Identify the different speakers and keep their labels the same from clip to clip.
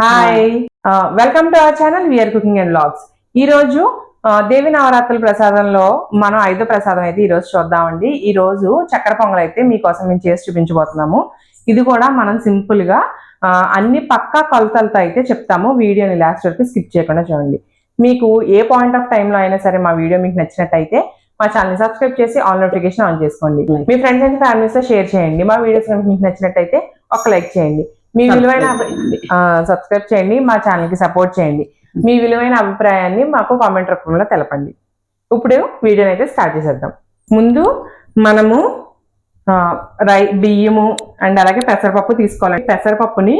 Speaker 1: Hi welcome to our channel V R cooking and blogs ఈ రోజు ఆ, దేవి నవరాత్రుల ప్రసాదంలో మనం ఐదో ప్రసాదం అయితే ఈ రోజు చూద్దామండి. ఈ రోజు చక్కెర పొంగల్ అయితే మీకోసం మేము చేసి చూపించబోతున్నాము. ఇది కూడా మనం సింపుల్గా ఆ, అన్ని పక్కా కొలతలతో అయితే చెప్తాము. వీడియోని లాస్ట్ వరకు స్కిప్ చేయకుండా చూడండి. మీకు ఏ పాయింట్ ఆఫ్ టైంలో అయినా సరే మా వీడియో మీకు నచ్చినట్టయితే మా ఛానల్ సబ్స్క్రైబ్ చేసి ఆల్ నోటిఫికేషన్ ఆన్ చేసుకోండి. మీ ఫ్రెండ్స్ అండ్ ఫ్యామిలీస్తో షేర్ చేయండి. మా వీడియోస్ మీకు నచ్చినట్టయితే ఒక లైక్ చేయండి. మీ విలువైన సబ్స్క్రైబ్ చేయండి మా ఛానల్కి సపోర్ట్ చేయండి మీ విలువైన అభిప్రాయాన్ని మాకు కామెంట్ రూపంలో తెలపండి. ఇప్పుడు వీడియోని అయితే స్టార్ట్ చేసేద్దాం. ముందు మనము రై బియ్యము అండ్ అలాగే పెసరపప్పు తీసుకోవాలి పెసరపప్పుని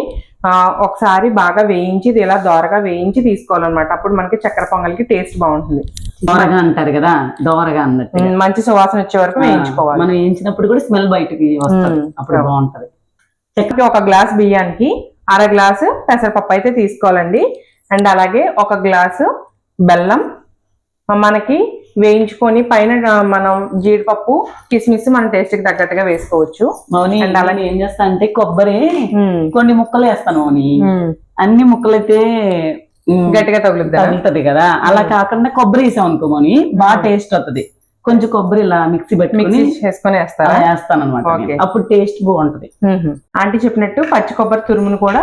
Speaker 1: ఒకసారి బాగా వేయించి ఇలా దోరగా వేయించి తీసుకోవాలన్నమాట. అప్పుడు మనకి చక్కెర పొంగల్కి టేస్ట్ బాగుంటుంది.
Speaker 2: దోరగా అంటారు కదా దోరగా అన్నట్టు
Speaker 1: మంచి సువాసన వచ్చే వరకు వేయించుకోవాలి.
Speaker 2: మనం వేయించినప్పుడు కూడా స్మెల్ బయటకి వస్తుంది. అప్పుడు బాగుంటది.
Speaker 1: చక్కగా ఒక గ్లాస్ బియ్యానికి అర గ్లాసు పెసరపప్పు అయితే తీసుకోవాలండి. అండ్ అలాగే ఒక గ్లాసు బెల్లం. మనకి వేయించుకొని పైన మనం జీడిపప్పు కిస్మిస్ మన టేస్ట్కి తగ్గట్టుగా వేసుకోవచ్చు. And అలాగే-
Speaker 2: ఏం చేస్తా అంటే కొబ్బరి కొన్ని ముక్కలు వేస్తాను అన్ని ముక్కలైతే
Speaker 1: గట్టిగా తగులుద్దా?
Speaker 2: తగులుతది కదా. అలా కాకుండా కొబ్బరి వేసాం అనుకో మౌని బాగా టేస్ట్ వస్తది కొంచెం కొబ్బరి ఇలా మిక్సీ పెట్టుకుని
Speaker 1: చేసుకొని వేస్తారా?
Speaker 2: వేస్తాను అనమాట. అప్పుడు టేస్ట్ బాగుంటది.
Speaker 1: ఆంటీ చెప్పినట్టు పచ్చి కొబ్బరి తురుమును కూడా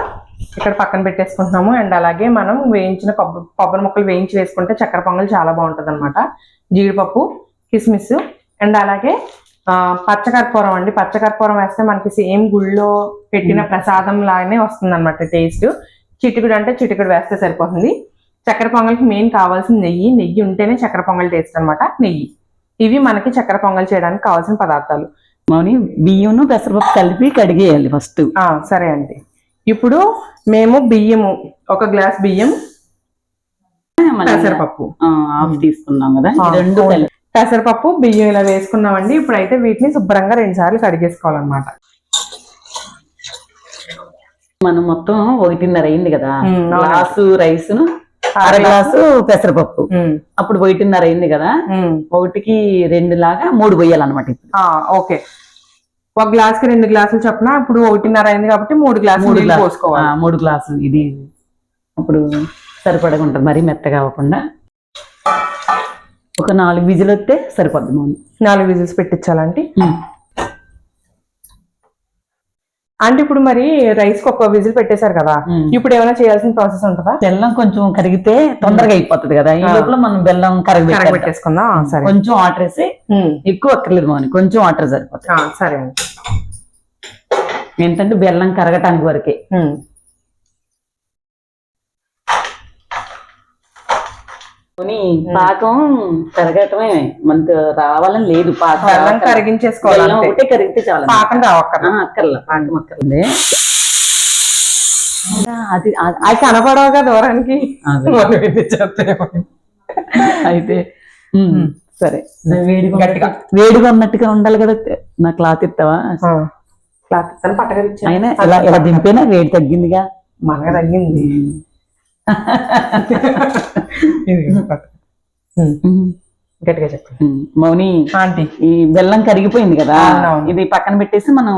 Speaker 1: ఇక్కడ పక్కన పెట్టేసుకుంటున్నాము. అండ్ అలాగే మనం వేయించిన కొబ్బరి కొబ్బరి ముక్కలు వేయించి వేసుకుంటే చక్కెర పొంగల్ చాలా బాగుంటది అనమాట జీడిపప్పు కిస్మిస్ అండ్ అలాగే పచ్చకర్పూరం అండి. పచ్చకర్పూరం వేస్తే మనకి సేమ్ గుళ్ళో పెట్టిన ప్రసాదం లాగానే వస్తుంది అనమాట టేస్ట్. చిటికుడు అంటే చిటికుడు వేస్తే సరిపోతుంది. చక్కెర పొంగల్కి మెయిన్ కావాల్సిన నెయ్యి. నెయ్యి ఉంటేనే చక్కెర పొంగల్ టేస్ట్ అన్నమాట. నెయ్యి. ఇవి మనకి చక్కెర పొంగల్ చేయడానికి కావాల్సిన పదార్థాలు.
Speaker 2: మౌని బియ్యం పెసరపప్పు కలిపి కడిగేయాలి ఫస్ట్.
Speaker 1: ఆ, సరే అండి. ఇప్పుడు మేము బియ్యము ఒక గ్లాస్ బియ్యం పెసరపప్పు.
Speaker 2: తీసుకున్నాం కదా రెండు
Speaker 1: పెసరపప్పు బియ్యం ఇలా వేసుకున్నామండి. ఇప్పుడైతే వీటిని శుభ్రంగా రెండు సార్లు కడిగేసుకోవాలన్నమాట.
Speaker 2: మనం మొత్తం ఒకటిన్నర అయింది కదా. గ్లాసు రైస్ అర గ్లాసు పెసరపప్పు. అప్పుడు ఒకటిన్నర అయింది కదా. ఒకటికి రెండు లాగా మూడు
Speaker 1: ఆ, ఓకే. ఒక గ్లాస్కి రెండు గ్లాసులు చొప్పున ఇప్పుడు ఒకటిన్నర అయింది కాబట్టి మూడు గ్లాసులు పోసుకోవాలి.
Speaker 2: మూడు గ్లాసులు ఇది. అప్పుడు సరిపడగా ఉంటుంది మరీ మెత్తగా అవ్వకుండా. ఒక నాలుగు విజులు వస్తే సరిపోద్ది మనం.
Speaker 1: నాలుగు విజిల్స్ పెట్టించాలండి అంటే ఇప్పుడు మరి రైస్కి ఒక విజిల్ పెట్టేశారు కదా ఇప్పుడు ఏమైనా చేయాల్సిన ప్రాసెస్ ఉంటుందా?
Speaker 2: బెల్లం కొంచెం కరిగితే తొందరగా అయిపోతుంది కదా ఈ. లోపల మనం బెల్లం
Speaker 1: కరగబెట్టేసుకుందాం ఆ, సరే.
Speaker 2: కొంచెం వాటర్ వేసి ఎక్కువ అక్కర్లేదు మౌని కొంచెం వాటర్ సరిపోతుంది.
Speaker 1: సరే అండి.
Speaker 2: ఏంటంటే బెల్లం కరగటానికి వరకే
Speaker 1: ఉమ్.
Speaker 2: కొని పాకం కరగటమే మనకు రావాలని లేదు. పాకం రావక్కర్లా.
Speaker 1: కరిగించేసుకోవాలి.
Speaker 2: ఒకటే కరిగితే చాలు
Speaker 1: పాకం రావక్కర్
Speaker 2: ఆ, అక్కర్లా పాకం అక్కర్లే. అది అది-
Speaker 1: కనపడవుగా దూరానికి.
Speaker 2: అయితే సరే. వేడిగా వేడిగా ఉన్నట్టుగా ఉండాలి కదా. నా క్లాత్ ఇస్తావా.
Speaker 1: క్లాత్ ఇస్తాను పట్టగలిచ్చా
Speaker 2: అయినా ఇలా ఇలా దింపేనా వేడి తగ్గిందిగా.
Speaker 1: మనగా తగ్గింది. గట్టిగా చెప్పు.
Speaker 2: ఉమ్. మౌని
Speaker 1: ఆంటీ.
Speaker 2: ఈ బెల్లం కరిగిపోయింది కదా. ఇది పక్కన పెట్టేసి మనం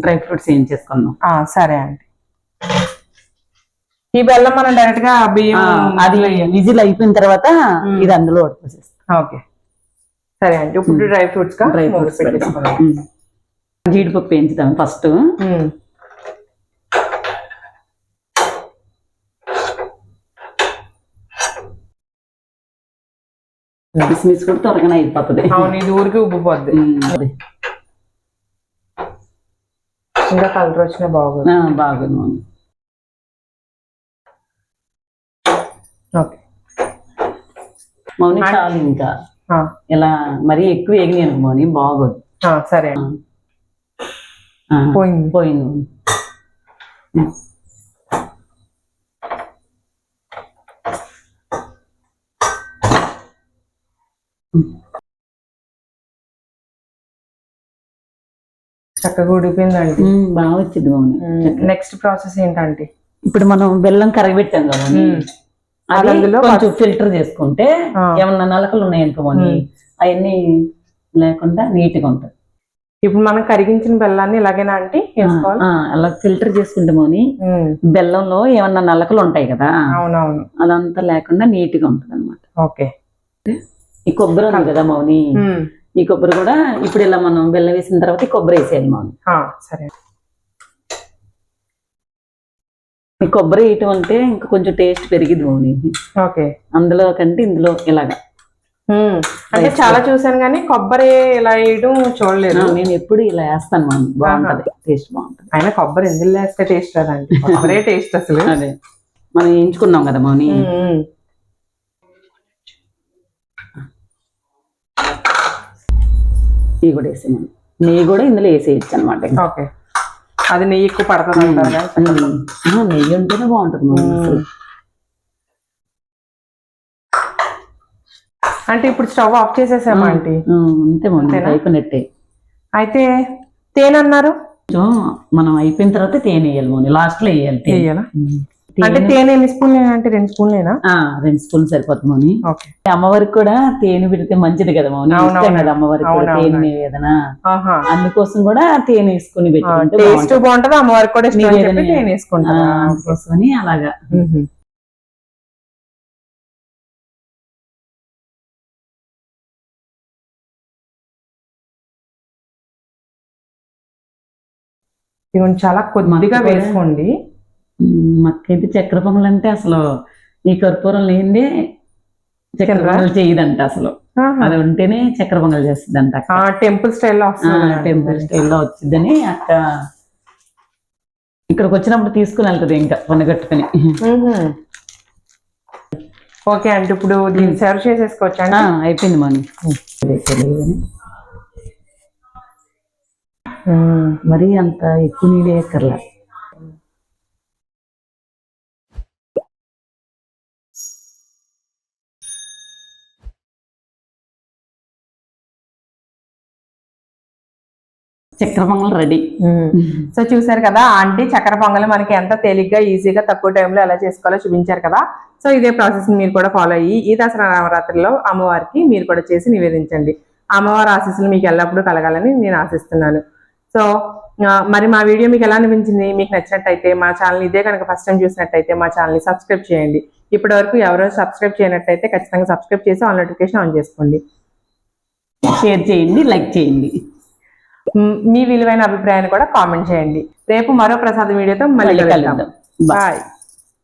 Speaker 2: డ్రై ఫ్రూట్స్ ఏం చేసుకుందాం.
Speaker 1: ఆ, సరే ఆంటీ. ఈ బెల్లం మనం డైరెక్ట్గా బియ్యం
Speaker 2: అది విజిల్ అయిపోయిన తర్వాత. ఇది అందులో
Speaker 1: ఓకే. సరే ఆంటీ ఇప్పుడు డ్రై ఫ్రూట్స్
Speaker 2: డ్రై ఫ్రూట్స్. జీడిపప్పు వేయించుదాం ఫస్ట్. కిస్మిస్ కూడా త్వరగానే అయిపోతుంది.
Speaker 1: అవును ఇది ఊరికి ఉబ్బిపోద్ది. ఇంకా కలర్ వచ్చినా బాగోదు.
Speaker 2: బాగుంది మౌని.
Speaker 1: ఓకే.
Speaker 2: మౌని చాలు ఇంకా. ఇలా మరీ ఎక్కువ అనుకో మౌని బాగోదు.
Speaker 1: సరే. పోయింది.
Speaker 2: పోయింది.
Speaker 1: చక్కగా ఉడిపోయిందండి
Speaker 2: బాగా వచ్చింది మౌని.
Speaker 1: నెక్స్ట్ ప్రాసెస్ ఏంటంటే?
Speaker 2: ఇప్పుడు మనం బెల్లం కరగబెట్టాం కదా
Speaker 1: అందులో
Speaker 2: కొంచెం ఫిల్టర్ చేసుకుంటే. ఏమన్నా నలకలు ఉన్నాయనుకో మౌని అవన్నీ లేకుండా నీట్గా ఉంటుంది
Speaker 1: ఇప్పుడు మనం కరిగించిన బెల్లాన్ని ఇలాగేనా అంటే
Speaker 2: అలా ఫిల్టర్ చేసుకుంటామని బెల్లంలో ఏమన్నా నల్లకలు ఉంటాయి కదా
Speaker 1: అవునవును.
Speaker 2: అదంతా లేకుండా నీట్గా ఉంటది అనమాట
Speaker 1: ఓకే
Speaker 2: ఈ కొబ్బరి ఉంది కదా మౌని? ఈ కొబ్బరి కూడా ఇప్పుడు ఇలా మనం బెల్లం వేసిన తర్వాత ఈ కొబ్బరి వేసేయాలి మౌని.
Speaker 1: సరే.
Speaker 2: ఈ కొబ్బరి వేయటం అంటే ఇంకా కొంచెం టేస్ట్ పెరిగింది మౌని.
Speaker 1: ఓకే.
Speaker 2: అందులో కంటే ఇందులో ఇలాగా.
Speaker 1: అంటే చాలా చూసాను కానీ కొబ్బరి ఇలా వేయడం చూడలేదు.
Speaker 2: నేను ఎప్పుడు ఇలా వేస్తాను మౌని. బాగుంటది. టేస్ట్ బాగుంటది.
Speaker 1: అయినా కొబ్బరి ఎందులో వేస్తే టేస్ట్ రాదండి. కొబ్బరే టేస్ట్ అసలు.
Speaker 2: అదే. మనం వేయించుకున్నాం కదా మౌని. నెయ్యి కూడా వేసేయమని. నెయ్యి కూడా ఇందులో వేసేయచ్చు అనమాట
Speaker 1: ఓకే. అది నెయ్యి ఎక్కువ పడుతుంది
Speaker 2: నెయ్యి ఉంటేనే బాగుంటది.
Speaker 1: అంటే ఇప్పుడు స్టవ్ ఆఫ్ చేసేసామా
Speaker 2: అంతే
Speaker 1: అంతేనా?
Speaker 2: అయిపోయినట్టే.
Speaker 1: అయితే తేనె అన్నారు?
Speaker 2: మనం అయిపోయిన తర్వాత తేనె వేయాలి మౌని లాస్ట్లో వేయాలి తేనె. ఉమ్.
Speaker 1: అంటే
Speaker 2: తేనె-
Speaker 1: ఎన్ని స్పూన్లు అంటే రెండు స్పూన్లేనా?
Speaker 2: రెండు స్పూన్లు సరిపోతుంది మౌని. అమ్మవారికి కూడా తేనె పెడితే మంచిది కదా మౌని? అమ్మవారికి. తేనె అందుకోసం కూడా తేనె వేసుకుని పెట్టుకుంటే
Speaker 1: టేస్ట్
Speaker 2: బాగుంటది.
Speaker 1: అమ్మవారికి కూడా. తేనె
Speaker 2: అలాగా.
Speaker 1: ఇవన్నీ చాలా కొద్దిగా వేసుకోండి.
Speaker 2: మాకైతే చక్కెర పొంగల్ అంటే అసలు ఈ కర్పూరం లేనిదే చక్కెర
Speaker 1: తినరా?
Speaker 2: పొంగల్ చేయదంట అసలు. అది ఉంటేనే చక్కెర పొంగల్ చేస్తుందంట
Speaker 1: టెంపుల్ స్టైల్లో.
Speaker 2: టెంపుల్ స్టైల్లో వచ్చిందని అక్క ఇక్కడికి వచ్చినప్పుడు తీసుకుని వెళ్తుంది ఇంకా పండగట్టుకుని.
Speaker 1: ఓకే అంటే ఇప్పుడు దీన్ని సర్వ్ చేసేసుకోవచ్చా
Speaker 2: అయిపోయింది మని. మరీ అంత ఎక్కువ నీళ్ళు వేయక్కర్లా చక్కెర పొంగల్ రెడీ.
Speaker 1: సో చూసారు కదా ఆంటీ చక్కెర పొంగల్ మనకి ఎంత తేలిగ్గా ఈజీగా తక్కువ టైంలో ఎలా చేసుకోవాలో చూపించారు కదా. సో ఇదే ప్రాసెస్ మీరు కూడా ఫాలో అయ్యి ఈ దసరా నవరాత్రిలో అమ్మవారికి మీరు కూడా చేసి నివేదించండి. అమ్మవారి ఆశీస్సులు మీకు ఎల్లప్పుడూ కలగాలని నేను ఆశిస్తున్నాను. సో ఆ, మరి మా వీడియో మీకు ఎలా అనిపించింది? మీకు నచ్చినట్టయితే మా ఛానల్ ఇదే కనుక ఫస్ట్ టైం చూసినట్టయితే మా ఛానల్ని సబ్స్క్రైబ్ చేయండి. ఇప్పటి వరకు ఎవరో సబ్స్క్రైబ్ చేయనట్టయితే ఖచ్చితంగా సబ్స్క్రైబ్ చేసి ఆన్ నోటిఫికేషన్ ఆన్ చేసుకోండి.
Speaker 2: షేర్ చేయండి లైక్ చేయండి.
Speaker 1: మ్, విలువైన అభిప్రాయాన్ని కూడా కామెంట్ చేయండి. రేపు మరో ప్రసాద్ వీడియోతో మళ్ళీ
Speaker 2: కలుద్దాం. Bye
Speaker 1: bye